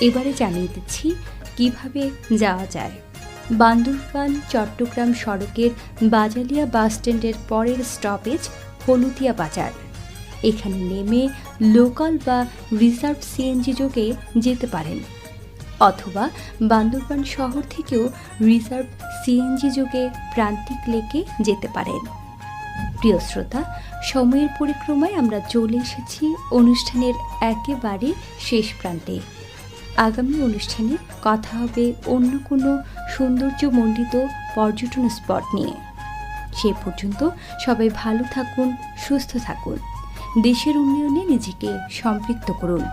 এবারে জানিয়ে দিচ্ছি, কীভাবে যাওয়া যায়। বান্দরবান, চট্টগ্রাম সড়কের বাজালিয়া বাস স্ট্যান্ডের পরের স্টপেজ হলুদিয়া বাজার। এখানে নেমে লোকাল বা রিজার্ভ সিএনজি যোগে যেতে পারেন। অথবা বান্দরবান শহর থেকেও রিজার্ভ সিএনজি যোগে প্রান্তিক লেকে যেতে পারেন। প্রিয় শ্রোতা, সময়ের পরিক্রমায় আমরা চলে এসেছি অনুষ্ঠানের একেবারে শেষ প্রান্তে। আগামী অনুষ্ঠানে কথা হবে অন্য কোনো সৌন্দর্যমণ্ডিত পর্যটন স্পট নিয়ে। সে পর্যন্ত সবাই ভালো থাকুন, সুস্থ থাকুন। দেশের উন্নয়নে নিজেকে সম্পৃক্ত করুন।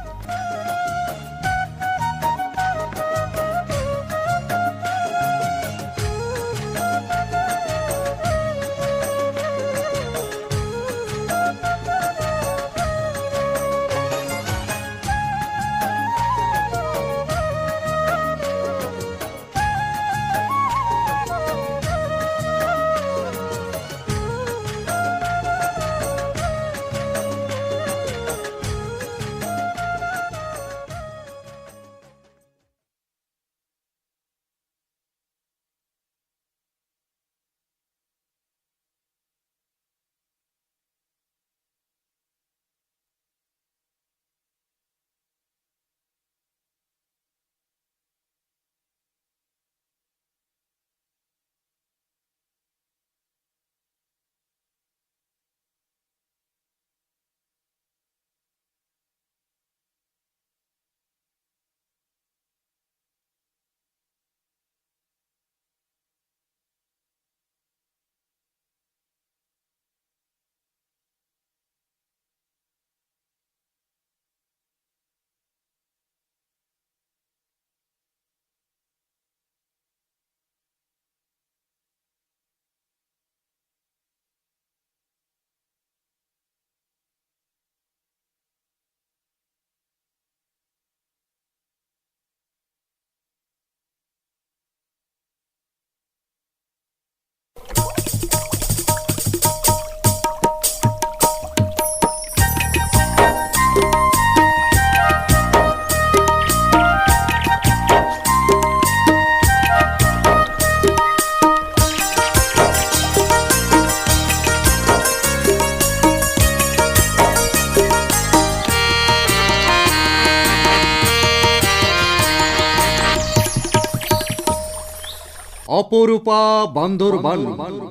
অপরূপা বান্দরবান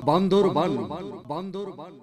বান্দরবান বান্দরবান।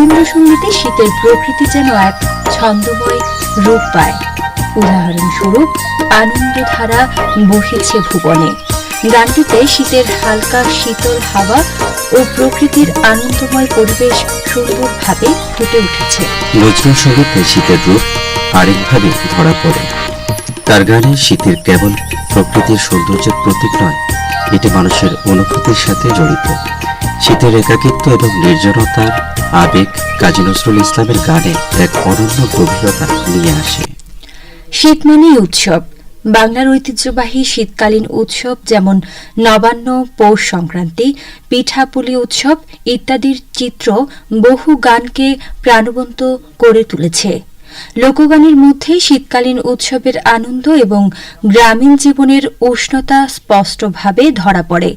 রবীন্দ্রসঙ্গীতে শীতের প্রকৃতি যেন এক ছন্দময় রূপ পায়। উদাহরণস্বরূপ, আনন্দধারা বহিছে ভুবনে। গানটিতে শীতের হালকা শীতল হাওয়া ও প্রকৃতির আনন্দময় পরিবেশ সুন্দরভাবে ফুটে উঠেছে। নজরুল শীতের রূপ আরেকভাবে ধরা পড়ে। তার গানে শীতের কেবল প্রকৃতির সৌন্দর্যের প্রতীক নয়, এটি মানুষের অনুভূতির সাথে জড়িত। শীতের একাকিত্ব এবং নির্জনতার আবেগ কাজী নজরুল ইসলামের গানে এক অনন্য গভীরতা নিয়ে আসে। শীত মানেই উৎসব। বাংলার ঐতিহ্যবাহী শীতকালীন উৎসব যেমন নবান্ন, পৌষ সংক্রান্তি পিঠাপুলি উৎসব ইত্যাদির চিত্র বহু গানকে প্রাণবন্ত করে তুলেছে। লোকগানের মধ্যে শীতকালীন উৎসবের আনন্দ এবং গ্রামীণ জীবনের উষ্ণতা স্পষ্টভাবে ধরা পড়ে।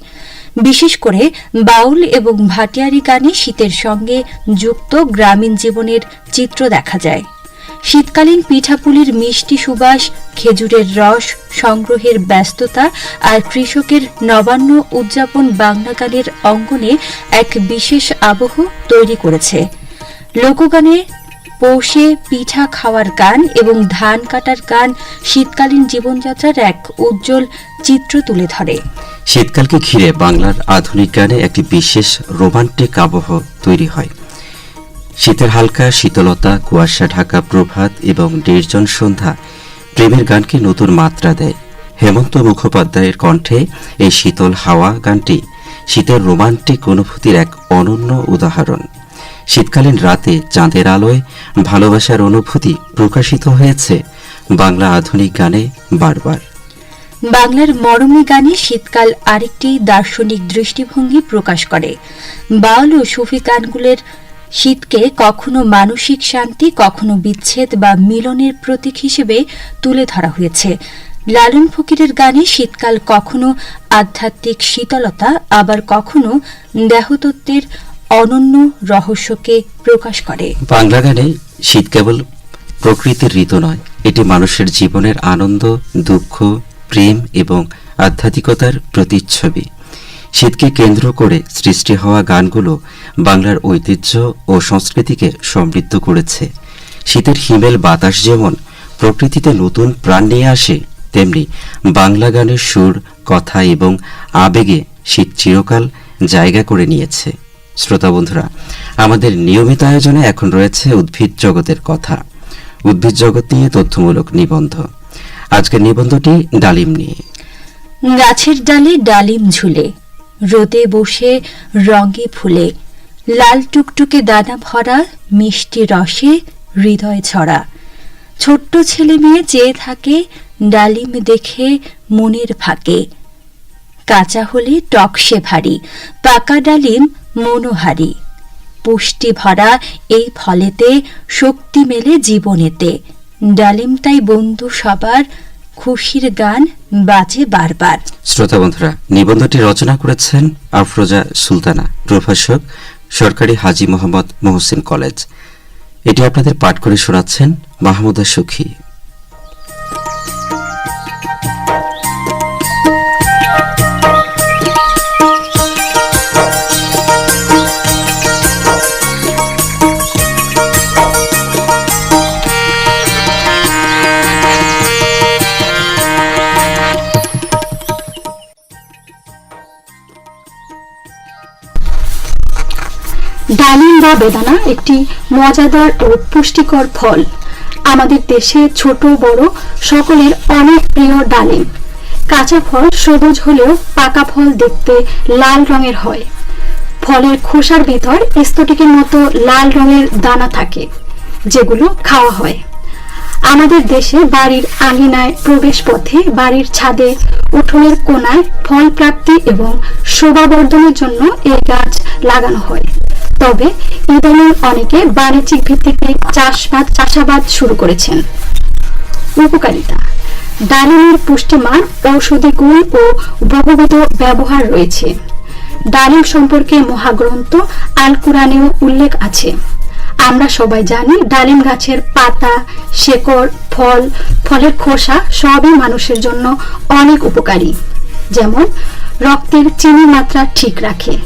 বিশেষ করে বাউল এবং ভাটিয়ারি গানে শীতের সঙ্গে যুক্ত গ্রামীণ জীবনের চিত্র দেখা যায়। শীতকালীন পিঠাপুলির মিষ্টি সুবাস, খেজুরের রস, সংগ্রহের ব্যস্ততা আর কৃষকের নবান্ন উদযাপন বাংলা গানের অঙ্গনে এক বিশেষ আবহ তৈরি করেছে। লোকগানে পৌষে পিঠা খাওয়ার গান এবং ধান কাটার গান শীতকালীন জীবনযাত্রার এক উজ্জ্বল চিত্র তুলে ধরে। শীতকালকে ঘিরে বাংলার আধুনিক গানে একটি বিশেষ রোমান্টিক আবহ তৈরি হয়। শীতের হালকা শীতলতা, কুয়াশা, ঢাকা প্রভাত এবং নির্জন সন্ধ্যা প্রেমের গানকে নতুন মাত্রা দেয়। হেমন্ত মুখোপাধ্যায়ের কণ্ঠে এই শীতল হাওয়া গানটি শীতের রোমান্টিক অনুভূতির এক অনন্য উদাহরণ। শীতকালীন রাতে চাঁদের আলোয় ভালোবাসার অনুভূতি প্রকাশিত হয়েছে বাংলা আধুনিক গানে বারবার। বাংলার মরমী গানে শীতকাল আরেকটি দার্শনিক দৃষ্টিভঙ্গি প্রকাশ করে। বাউল ও সুফি গানগুলোর শীতকে কখনো মানসিক শান্তি, কখনো বিচ্ছেদ বা মিলনের প্রতীক হিসেবে তুলে ধরা হয়েছে। লালন ফকিরের গানে শীতকাল কখনো আধ্যাত্মিক শীতলতা, আবার কখনো দেহতত্ত্বের অনন্য রহস্যকে প্রকাশ করে। বাংলা গানে শীত কেবল প্রকৃতির ঋতু নয়, এটি মানুষের জীবনের আনন্দ, দুঃখ প্রেম এবং আধ্যাত্মিকতার প্রতিচ্ছবি। শীতকে কেন্দ্র করে সৃষ্টি হওয়া গানগুলো বাংলার ঐতিহ্য ও সংস্কৃতিকে সমৃদ্ধ করেছে। শীতের হিমেল বাতাস যেমন প্রকৃতিতে নতুন প্রাণ নিয়ে আসে, তেমনি বাংলা গানের সুর, কথা এবং আবেগে শীত চিরকাল জায়গা করে নিয়েছে। শ্রোতা বন্ধুরা, আমাদের নিয়মিত আয়োজনে এখন রয়েছে উদ্ভিদ জগতের কথা। উদ্ভিদ জগৎ নিয়ে তথ্যমূলক নিবন্ধ। আজকের নিবন্ধটি ডালিম নিয়ে। গাছের ডালে ডালিম ঝুলে, রোদে বসে রঙে ফুলে, লাল টুকটুকে দানা ভরা, মিষ্টি রসে হৃদয় ছড়া। ছোট্ট ছেলে মেয়ে চেয়ে থাকে, ডালিম দেখে মনের ফাঁকে। কাঁচা হলে টকসে ভারী, পাকা ডালিম মনোহারি। পুষ্টি ভরা এই ফলেতে শক্তি মেলে জীবনেতে। ডালিম, তাই বন্ধু সবার খুশির গান বাজে বারবার। শ্রোতা বন্ধুরা, নিবন্ধটি রচনা করেছেন আফরোজা সুলতানা, প্রভাষক, সরকারি হাজি মোহাম্মদ মোহসিন কলেজ। এটি আপনাদের পাঠ করে শোনাচ্ছেন মাহমুদা সুখী। ডালিম বেদানা একটি মজাদার ও পুষ্টিকর ফল। আমাদের দেশে ছোট, বড় সকলের অনেক প্রিয় ডালিম। কাঁচা ফল সবুজ হলেও পাকা ফল দেখতে লাল রঙের হয়। ফলের খোসার ভিতর স্তটিকের মতো লাল রঙের দানা থাকে, যেগুলো খাওয়া হয়। আমাদের দেশে বাড়ির আঙিনায় প্রবেশ পথে বাড়ির ছাদে উঠোনের কোনায় ফল প্রাপ্তি এবং শোভাবর্ধনের জন্য এই গাছ লাগানো হয়। তবে ইদানিং অনেকে বাণিজ্যিক ভিত্তিতে চাষবাদ, চাষাবাদ শুরু করেছেন। উপকারিতা, ডালিমের পুষ্টিমান ঔষধি গুণ ও বহুবিধ ব্যবহার রয়েছে। ডালিম সম্পর্কে মহাগ্রন্থ আল কোরআনেও উল্লেখ আছে। আমরা সবাই জানি ডালিম গাছের পাতা, শেকড়, ফল, ফলের খোসা সবই মানুষের জন্য অনেক উপকারী। যেমন, রক্তের চিনি মাত্রা ঠিক রাখে।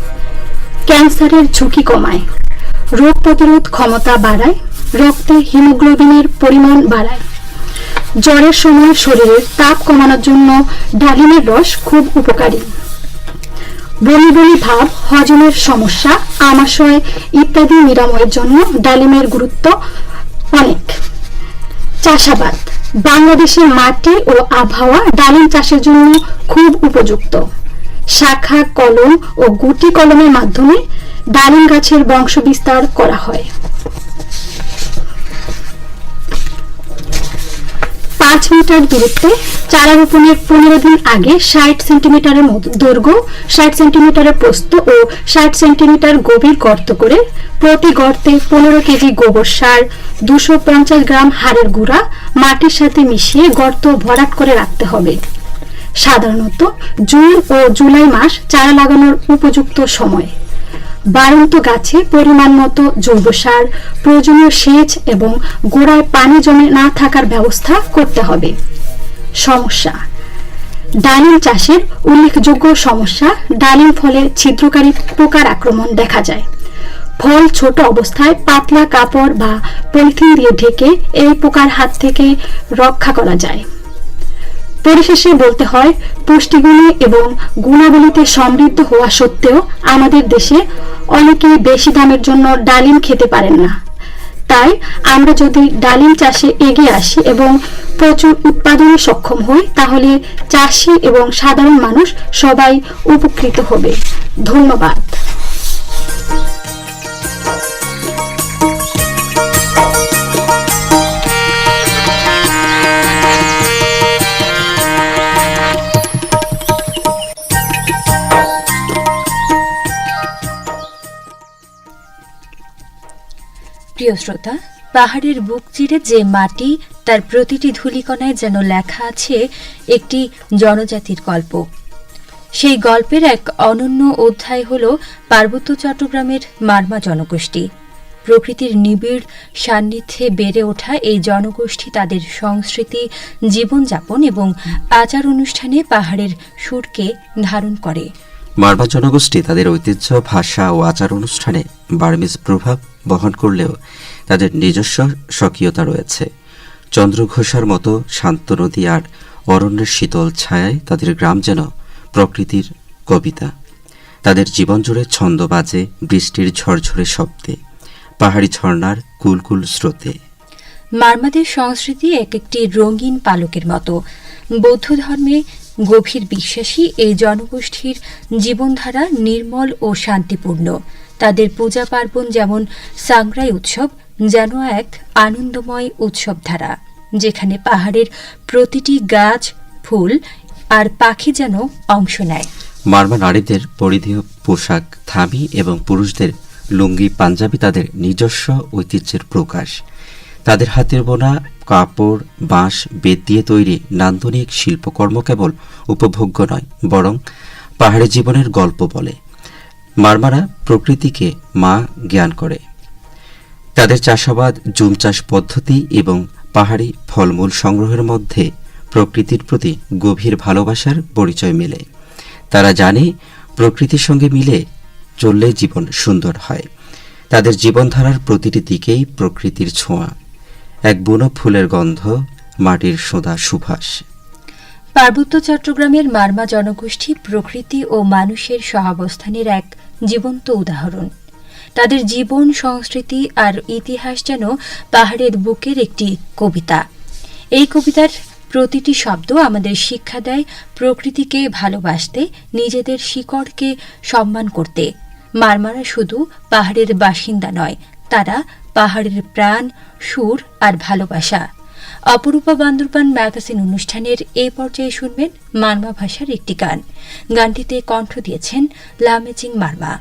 ক্যান্সারের ঝুঁকি কমায়। রোগ প্রতিরোধ ক্ষমতা বাড়ায়, রক্তে হিমোগ্লোবিনের পরিমাণ বাড়ায়। জ্বরের সময় শরীরের তাপ কমানোর জন্য ডালিমের রস খুব উপকারী। বমি বমি ভাব, হজমের সমস্যা, আমাশয় ইত্যাদি নিরাময়ের জন্য ডালিমের গুরুত্ব অনেক। চাষাবাদ। বাংলাদেশের মাটি ও আবহাওয়া ডালিম চাষের জন্য খুব উপযুক্ত। শাখা, কলম ও গুটি কলমের মাধ্যমে ডালিম গাছের বংশ বিস্তার করা হয়। পাঁচ মিটার দূরত্বে চারা রোপণের পনেরো দিন আগে ষাট সেন্টিমিটারের দৈর্ঘ্য, ষাট সেন্টিমিটারের প্রস্ত ও ষাট সেন্টিমিটার গভীর গর্ত করে প্রতি গর্তে পনেরো কেজি গোবর সার, দুশো পঞ্চাশ গ্রাম হাড়ের গুঁড়া, মাটির সাথে মিশিয়ে গর্ত ভরাট করে রাখতে হবে। সাধারণত জুন ও জুলাই মাস চারা লাগানোর উপযুক্ত সময়। বাড়ন্ত গাছে পরিমাণ মতো জৈব সার, প্রয়োজনীয় সেচ এবং গোড়ায় পানি জমে না থাকার ব্যবস্থা করতে হবে। সমস্যা। ডালিম চাষের উল্লেখযোগ্য সমস্যা, ডালিম ফলে ছিদ্রকারী পোকার আক্রমণ দেখা যায়। ফল ছোট অবস্থায় পাতলা কাপড় বা পলিথিন দিয়ে ঢেকে এই পোকার হাত থেকে রক্ষা করা যায়। পরিশেষে বলতে হয়, পুষ্টিগুণে এবং গুণাবলীতে সমৃদ্ধ হওয়া সত্ত্বেও আমাদের দেশে অনেকেই বেশি দামের জন্য ডালিম খেতে পারেন না। তাই আমরা যদি ডালিম চাষে এগিয়ে আসি এবং প্রচুর উৎপাদনে সক্ষম হই, তাহলে চাষি এবং সাধারণ মানুষ সবাই উপকৃত হবে। ধন্যবাদ। প্রিয় শ্রোতা, পাহাড়ের বুক চিরে যে মাটি, তার প্রতিটি ধূলিকণায় যেন লেখা আছে একটি জনজাতির গল্প। সেই গল্পের এক অনন্য অধ্যায় হল পার্বত্য চট্টগ্রামের মারমা জনগোষ্ঠী। প্রকৃতির নিবিড় সান্নিধ্যে বেড়ে ওঠা এই জনগোষ্ঠী তাদের সংস্কৃতি, জীবনযাপন এবং আচার অনুষ্ঠানে পাহাড়ের সুরকে ধারণ করে। মারমা জনগোষ্ঠী তাদের ঐতিহ্য, ভাষা ও আচার অনুষ্ঠানে বার্মিজ প্রভাব বহন করলেও তাদের নিজস্ব স্বকীয়তা রয়েছে। চন্দ্রঘোষার মতো শান্ত নদী আর অরণ্যের শীতল ছায়ায় তাদের গ্রাম যেন প্রকৃতির কবিতা। তাদের জীবন জুড়ে ছন্দ বাজে, বৃষ্টির ঝরঝরে শব্দে, পাহাড়ি ঝর্ণার কুলকুল স্রোতে। মারমাদের সংস্কৃতি এক একটি রঙিন পালকের মতো। বৌদ্ধ ধর্মে গভীর বিশ্বাসী এই জনগোষ্ঠীর জীবনধারা নির্মল ও শান্তিপূর্ণ। তাদের পূজা পার্বণ যেমন সাংরাই উৎসব, যেন এক আনন্দময় উৎসবধারা, যেখানে পাহাড়ের প্রতিটি গাছ, ফুল আর পাখি যেন অংশ নেয়। মারমা নারীদের পরিধেয় পোশাক থামি এবং পুরুষদের লুঙ্গি, পাঞ্জাবি তাদের নিজস্ব ঐতিহ্যের প্রকাশ। তাদের হাতের বোনা, কাপড়, বাঁশ, বেত দিয়ে তৈরি নান্দনিক শিল্পকর্ম কেবল উপভোগ্য নয়, বরং পাহাড়ি জীবনের গল্প বলে। মারমারা প্রকৃতিকে মা জ্ঞান করে। তাদের চাষাবাদ জুম চাষ পদ্ধতি এবং পাহাড়ি ফলমূল সংগ্রহের মধ্যে প্রকৃতির প্রতি গভীর ভালোবাসার পরিচয় মেলে। তারা জানে প্রকৃতির সঙ্গে মিলে চললে জীবন সুন্দর হয়। তাদের জীবনধারার প্রতিটি দিকেই প্রকৃতির ছোঁয়া। এক বুনো ফুলের গন্ধ মাটির সোদা সুভাষ। পার্বত্য চট্টগ্রামের মারমা জনগোষ্ঠী প্রকৃতি ও মানুষের সহাবস্থানের এক জীবন্ত উদাহরণ। তাদের জীবন, সংস্কৃতি আর ইতিহাস যেন পাহাড়ের বুকের একটি কবিতা। এই কবিতার প্রতিটি শব্দ আমাদের শিক্ষা দেয় প্রকৃতিকে ভালোবাসতে, নিজেদের শিকড়কে সম্মান করতে। মারমারা শুধু পাহাড়ের বাসিন্দা নয়, তারা পাহাড়ের প্রাণ, সুর আর ভালোবাসা। অপরূপা বান্দরবান ম্যাগাজিন অনুষ্ঠানের এই পর্যায়ে শুনবেন মার্মা ভাষার একটি গান। গানটিতে কণ্ঠ দিয়েছেন লামেজিং মারমা।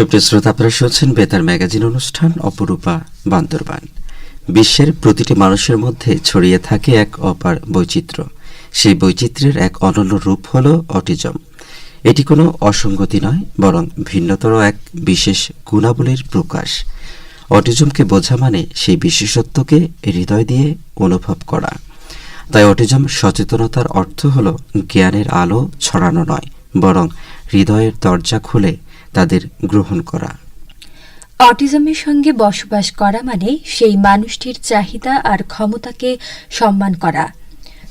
সুপ্রিয় শ্রোতা, আপনারা শুনছেন বেতার ম্যাগাজিন অনুষ্ঠান, অপরূপা বান্দরবান। বিশ্বের প্রতিটি মানুষের মধ্যে ছড়িয়ে থাকে এক অপার বৈচিত্র্য। সেই বৈচিত্র্যের এক অনন্য রূপ হল অটিজম। এটি কোনো অসঙ্গতি নয়, বরং ভিন্নতর এক বিশেষ গুণাবলীর প্রকাশ। অটিজমকে বোঝা মানে সেই বিশেষত্বকে হৃদয় দিয়ে অনুভব করা। তাই অটিজম সচেতনতার অর্থ হল জ্ঞানের আলো ছড়ানো নয়, বরং হৃদয়ের দরজা খুলে তাদের গ্রহণ করা। অটিজমের সঙ্গে বসবাস করা মানে সেই মানুষটির চাহিদা আর ক্ষমতাকে সম্মান করা।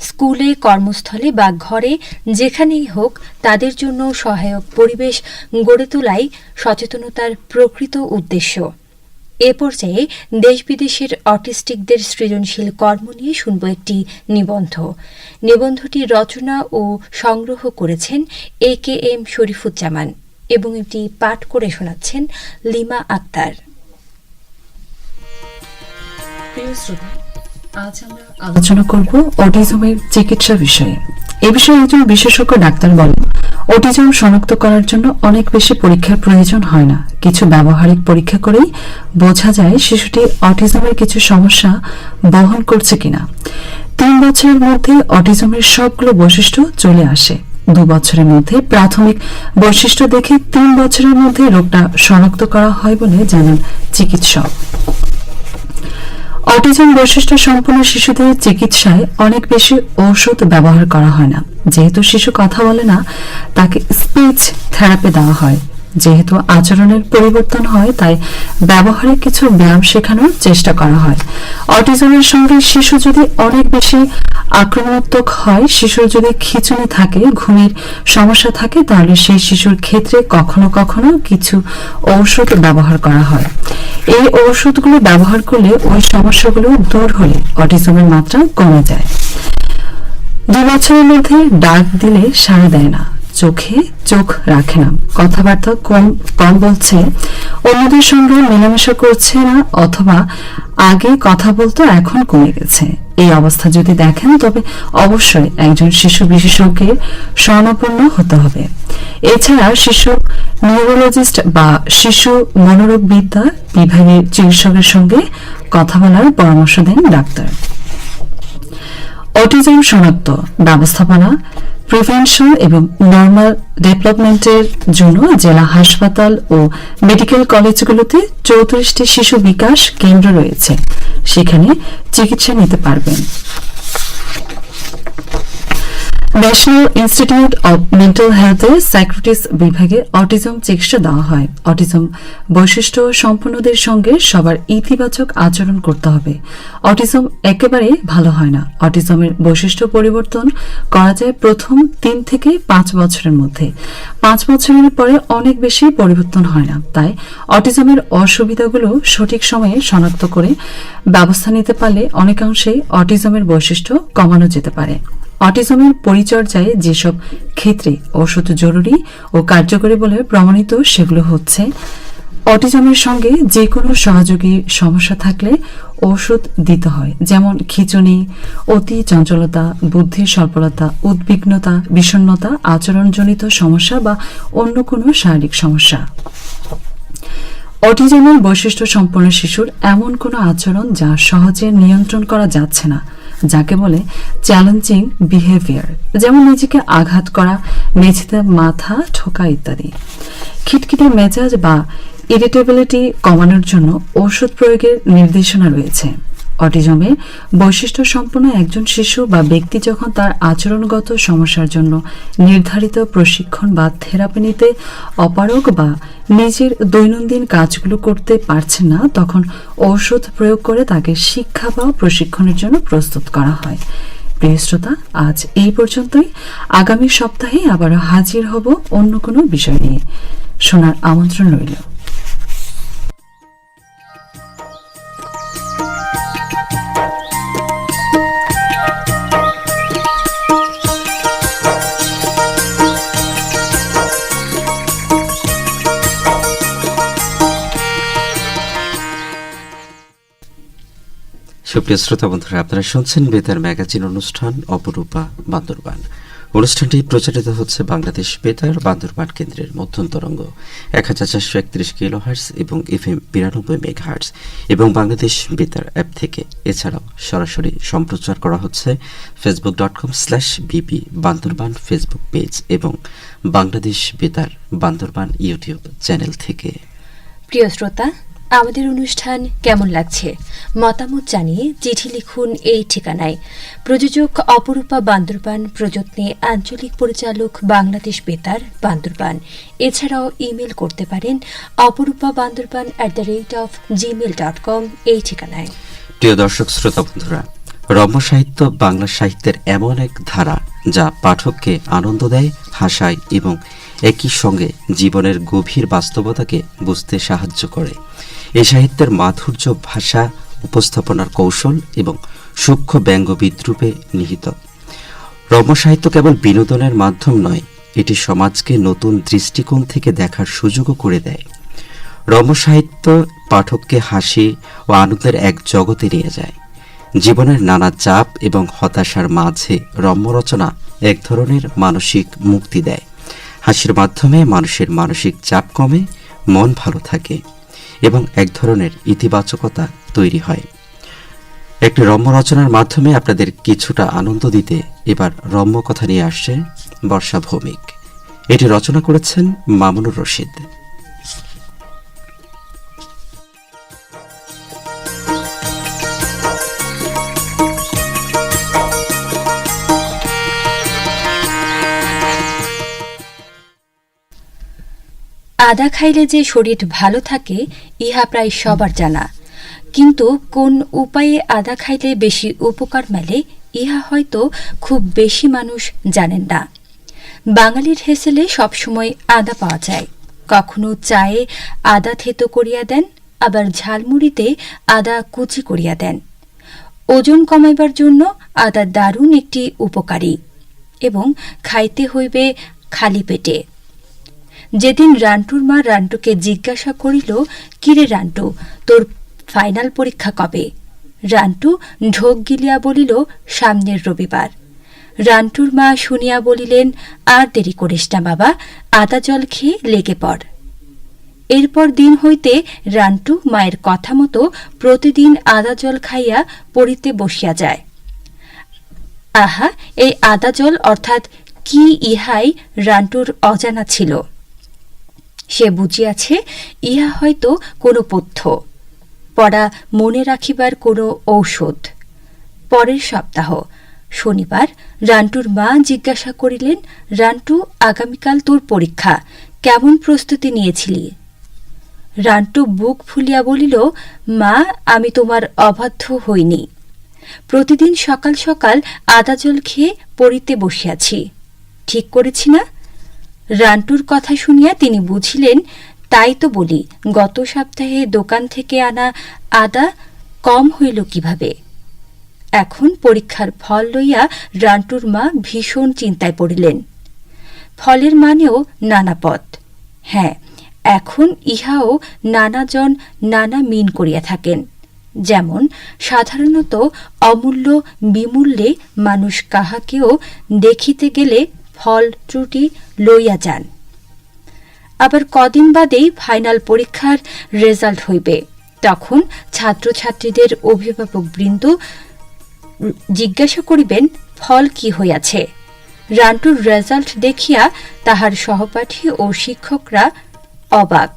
স্কুলে, কর্মস্থলে বা ঘরে যেখানেই হোক তাদের জন্য সহায়ক পরিবেশ গড়ে তোলাই সচেতনতার প্রকৃত উদ্দেশ্য। এ পর্যায়ে দেশ বিদেশের অটিস্টিকদের সৃজনশীল কর্ম নিয়ে শুনব একটি নিবন্ধ। নিবন্ধটি রচনা ও সংগ্রহ করেছেন এ কে এম শরীফুজ্জামান। এবং এটি পাঠ করে শোনাচ্ছেন লিমা আক্তার। প্রিয় শ্রোতা আজ আমরা আলোচনা করব অটিজমের চিকিৎসা বিষয়ে। এ বিষয়ে একজন বিশেষজ্ঞ ডাক্তার বলেন অটিজম শনাক্ত করার জন্য অনেক বেশি পরীক্ষার প্রয়োজন হয় না। কিছু ব্যবহারিক পরীক্ষা করেই বোঝা যায় শিশুটি অটিজমের কিছু সমস্যা বহন করছে কিনা। তিন বছরের মধ্যে অটিজমের সবগুলো বৈশিষ্ট্য চলে আসে। দু বছরের মধ্যে প্রাথমিক বৈশিষ্ট্য দেখে তিন বছরের মধ্যে রোগটা শনাক্ত করা হয় বলে জানান চিকিৎসক। অটিজম বৈশিষ্ট্য সম্পন্ন শিশুদের চিকিৎসায় অনেক বেশি ঔষধ ব্যবহার করা হয় না। যেহেতু শিশু কথা বলে না, তাকে স্পিচ থেরাপি দেওয়া হয়। যেহেতু আচরণের পরিবর্তন হয়, তাই ব্যবহারে কিছু ব্যায়াম শেখানোর চেষ্টা করা হয়। অটিজমের সঙ্গে শিশু যদি অনেক বেশি আক্রমণাত্মক হয়, শিশুর যদি খিচুনি থাকে, ঘুমের সমস্যা থাকে, তাহলে সেই শিশুর ক্ষেত্রে কখনো কখনো কিছু ঔষধ ব্যবহার করা হয়। এই ঔষধগুলো ব্যবহার করলে ওই সমস্যাগুলো দূর হলে অটিজমের মাত্রা কমে যায়। দু বছরের মধ্যে ডাক দিলে সাড়া দেয় না। চোখে চোখ রাখে না। কথাবার্তা কম কম বলছে, অন্যদের সঙ্গে মেলামেশা করছে না, অথবা আগে কথা বলতো, এখন কমে গেছে। এই অবস্থা যদি দেখেন, তবে অবশ্যই একজন শিশু বিশেষজ্ঞের শরণাপন্ন হতে হবে। এছাড়া শিশু নিউরোলজিস্ট বা শিশু মনোরোগবিদ্যা বিভাগের চিকিৎসকের সঙ্গে কথা বলার পরামর্শ দেন ডাক্তার। অটিজম শনাক্ত ব্যবস্থাপনা প্রিভেনশন এবং নর্মাল ডেভেলপমেন্টের জন্য জেলা হাসপাতাল ও মেডিকেল কলেজগুলোতে চৌত্রিশটি শিশু বিকাশ কেন্দ্র রয়েছে। সেখানে চিকিৎসা নিতে পারবেন। ন্যাশনাল ইনস্টিটিউট অব মেন্টাল হেলথের সাইক্রেটিস বিভাগে অটিজম চিকিৎসা দেওয়া হয়। অটিজম বৈশিষ্ট্য সম্পন্নদের সঙ্গে সবার ইতিবাচক আচরণ করতে হবে। অটিজম একেবারে ভালো হয় না। অটিজমের বৈশিষ্ট্য পরিবর্তন করা যায় প্রথম তিন থেকে পাঁচ বছরের মধ্যে। পাঁচ বছরের পরে অনেক বেশি পরিবর্তন হয় না। তাই অটিজমের অসুবিধাগুলো সঠিক সময়ে শনাক্ত করে ব্যবস্থা নিতে পারলে অনেকাংশেই অটিজমের বৈশিষ্ট্য কমানো যেতে পারে। অটিজমের পরিচর্যায় যেসব ক্ষেত্রে ওষুধ জরুরি ও কার্যকরী বলে প্রমাণিত সেগুলো হচ্ছে অটিজমের সঙ্গে যে কোনো সহযোগী সমস্যা থাকলে ওষুধ দিতে হয়, যেমন খিচুনি, অতি চঞ্চলতা, বুদ্ধির স্বল্পতা, উদ্বিগ্নতা, বিষণ্ণতা, আচরণজনিত সমস্যা বা অন্য কোনো শারীরিক সমস্যা। অটিজমের বৈশিষ্ট্য সম্পন্ন শিশুর এমন কোনো আচরণ যা সহজে নিয়ন্ত্রণ করা যাচ্ছে না। যাকে বলে চ্যালেঞ্জিং বিহেভিয়ার যেমন নিজেকে আঘাত করা, মেঝেতে মাথা ঠোকা ইত্যাদি। খিটখিটে মেজাজ বা ইরিটেবিলিটি কমানোর জন্য ওষুধ প্রয়োগের নির্দেশনা রয়েছে। অটিজমে বৈশিষ্ট্য সম্পন্ন একজন শিশু বা ব্যক্তি যখন তার আচরণগত সমস্যার জন্য নির্ধারিত প্রশিক্ষণ বা থেরাপি নিতে অপারগ বা নিজের দৈনন্দিন কাজগুলো করতে পারছে না, তখন ঔষধ প্রয়োগ করে তাকে শিক্ষা বা প্রশিক্ষণের জন্য প্রস্তুত করা হয়। প্রিয় শ্রোতা, আজ এই পর্যন্তই। আগামী সপ্তাহে আবারও হাজির হব অন্য কোনো বিষয় নিয়ে। শোনার আমন্ত্রণ রইল। সুপ্রিয় শ্রোতা বন্ধুরা, আপনারা শুনছেন বেতার ম্যাগাজিন অনুষ্ঠান অপরূপা বান্দরবান। অনুষ্ঠানটি প্রচারিত হচ্ছে বাংলাদেশ বেতার বান্দরবান কেন্দ্রের মধ্যম তরঙ্গ এক হাজার চারশো একত্রিশ কিলো হার্স এবং এফ এম বিরানব্বই মেঘা হার্স এবং বাংলাদেশ বেতার অ্যাপ থেকে। এছাড়াও সরাসরি সম্প্রচার করা হচ্ছে Facebook dot com slash BP Bandarban Facebook page এবং বাংলাদেশ বেতার বান্দরবান ইউটিউব চ্যানেল থেকে। প্রিয় শ্রোতা আমাদের অনুষ্ঠান কেমন লাগছে? মতামত জানিয়ে চিঠি লিখুন এই ঠিকানায়। প্রযোজক অপরূপা বান্দরবান, প্রযত্নে আঞ্চলিক পরিচালক বাংলাদেশ বেতার বান্দরবান। এছাড়াও ইমেল করতে পারেন Aparupa Bandarban at the rate of Gmail dot com এই ঠিকানায়। প্রিয় দর্শক, শ্রোতা বন্ধুরা, রম্য সাহিত্য বাংলা সাহিত্যের এমন এক ধারা যা পাঠককে আনন্দ দেয়, হাসায় এবং একই সঙ্গে জীবনের গভীর বাস্তবতাকে বুঝতে সাহায্য করে। এই সাহিত্যের মাধুর্য ভাষা, উপস্থাপনার কৌশল এবং সূক্ষ্ম ব্যঙ্গ বিদ্রুপে নিহিত। রম্য সাহিত্য কেবল বিনোদনের মাধ্যম নয়, এটি সমাজকে নতুন দৃষ্টিকোণ থেকে দেখার সুযোগও করে দেয়। রম্য সাহিত্য পাঠককে হাসি ও আনন্দের এক জগতে নিয়ে যায়। জীবনের নানা চাপ এবং হতাশার মাঝে রম্য রচনা এক ধরনের মানসিক মুক্তি দেয়। হাসির মাধ্যমে মানুষের মানসিক চাপ কমে, মন ভালো থাকে। এবং এক ধরনের ইতিবাচকতা তৈরি হয়। একটি রম্য রচনার মাধ্যমে আপনাদের কিছুটা আনন্দ দিতে এবার রম্য কথা নিয়ে আসছে বর্ষা ভৌমিক। এটি রচনা করেছেন মামুনুর রশিদ। আদা খাইলে যে শরীর ভালো থাকে, ইহা প্রায় সবার জানা। কিন্তু কোন উপায়ে আদা খাইলে বেশি উপকার মেলে, ইহা হয়তো খুব বেশি মানুষ জানেন না। বাঙালির হেসেলে সবসময় আদা পাওয়া যায়। কখনো চায়ে আদা থেতো করিয়া দেন, আবার ঝালমুড়িতে আদা কুচি করিয়া দেন। ওজন কমাইবার জন্য আদা দারুণ একটি উপকারী, এবং খাইতে হইবে খালি পেটে। যেদিন রান্টুর মা রান্টুকে জিজ্ঞাসা করিল, কিরে রান্টু, তোর ফাইনাল পরীক্ষা কবে? রান্টু ঢোক গিলিয়া বলিল, সামনের রবিবার। রান্টুর মা শুনিয়া বলিলেন, আর দেরি করিস না বাবা, আদা জল খেয়ে লেগে পড়। এরপর দিন হইতে রান্টু মায়ের কথা মতো প্রতিদিন আদা জল খাইয়া পড়িতে বসিয়া যায়। আহা, এই আদা জল অর্থাৎ কি ইহাই রান্টুর অজানা ছিল। সে বুঝিয়াছে, ইহা হয়তো কোনো পথ্য। পড়া মনে রাখিবার কোনো ঔষধ। পরের সপ্তাহ, শনিবার, রান্টুর মা জিজ্ঞাসা করিলেন, রান্টু, আগামীকাল তোর পরীক্ষা, কেমন প্রস্তুতি নিয়েছিলি? রান্টু বুক ফুলিয়া বলিল, মা, আমি তোমার অবাধ্য হইনি। প্রতিদিন সকাল সকাল আদা জল খেয়ে পড়িতে বসিয়াছি। ঠিক করেছি না? রান্টুর কথা শুনিয়া তিনি বুঝিলেন, তাই তো বলি, গত সপ্তাহে দোকান থেকে আনা আদা কম হইল কীভাবে? এখন পরীক্ষার ফল লইয়া রান্টুর মা ভীষণ চিন্তায় পড়িলেন। ফলের মানেও নানা পথ। হ্যাঁ এখন ইহাও নানাজন নানা মিন করিয়া থাকেন। যেমন, সাধারণত অমূল্য বিমূল্যে মানুষ কাহাকেও দেখিতে গেলে ফল ত্রুটি লইয়া যান। আবার কদিন বাদেই ফাইনাল পরীক্ষার রেজাল্ট হইবে। তখন ছাত্রছাত্রীদের অভিভাবক বৃন্দ জিজ্ঞাসা করিবেন, ফল কি হইয়াছে? রান্টুর রেজাল্ট দেখিয়া তাহার সহপাঠী ও শিক্ষকরা অবাক।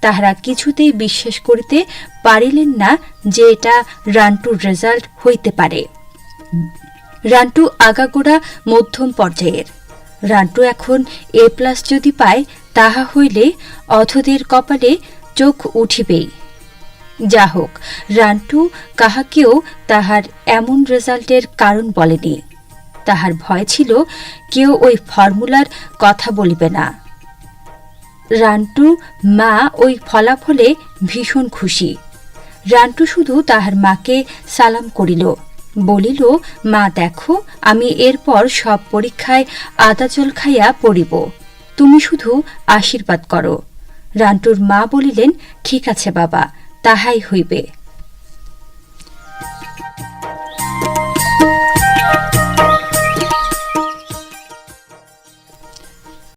তাহারা কিছুতেই বিশ্বাস করিতে পারিলেন না যে এটা রান্টুর রেজাল্ট হইতে পারে। রান্টু আগাগোড়া মধ্যম পর্যায়ের। রান্টু এখন এ প্লাস যদি পায়, তাহা হইলে অধদের কপালে চোখ উঠিবেই। যা হোক রান্টু কাহাকেও তাহার এমন রেজাল্টের কারণ বলেনি। তাহার ভয় ছিল, কেউ ওই ফর্মুলার কথা বলিবে না। রান্টু মা ওই ফলাফলে ভীষণ খুশি। রান্টু শুধু তাহার মাকে সালাম করিল। বলিল, মা, দেখো, আমি এরপর সব পরীক্ষায় আদা জল খাইয়া পড়িব। তুমি শুধু আশীর্বাদ করো। রান্টুর মা বলিলেন, ঠিক আছে বাবা, তাহাই হইবে।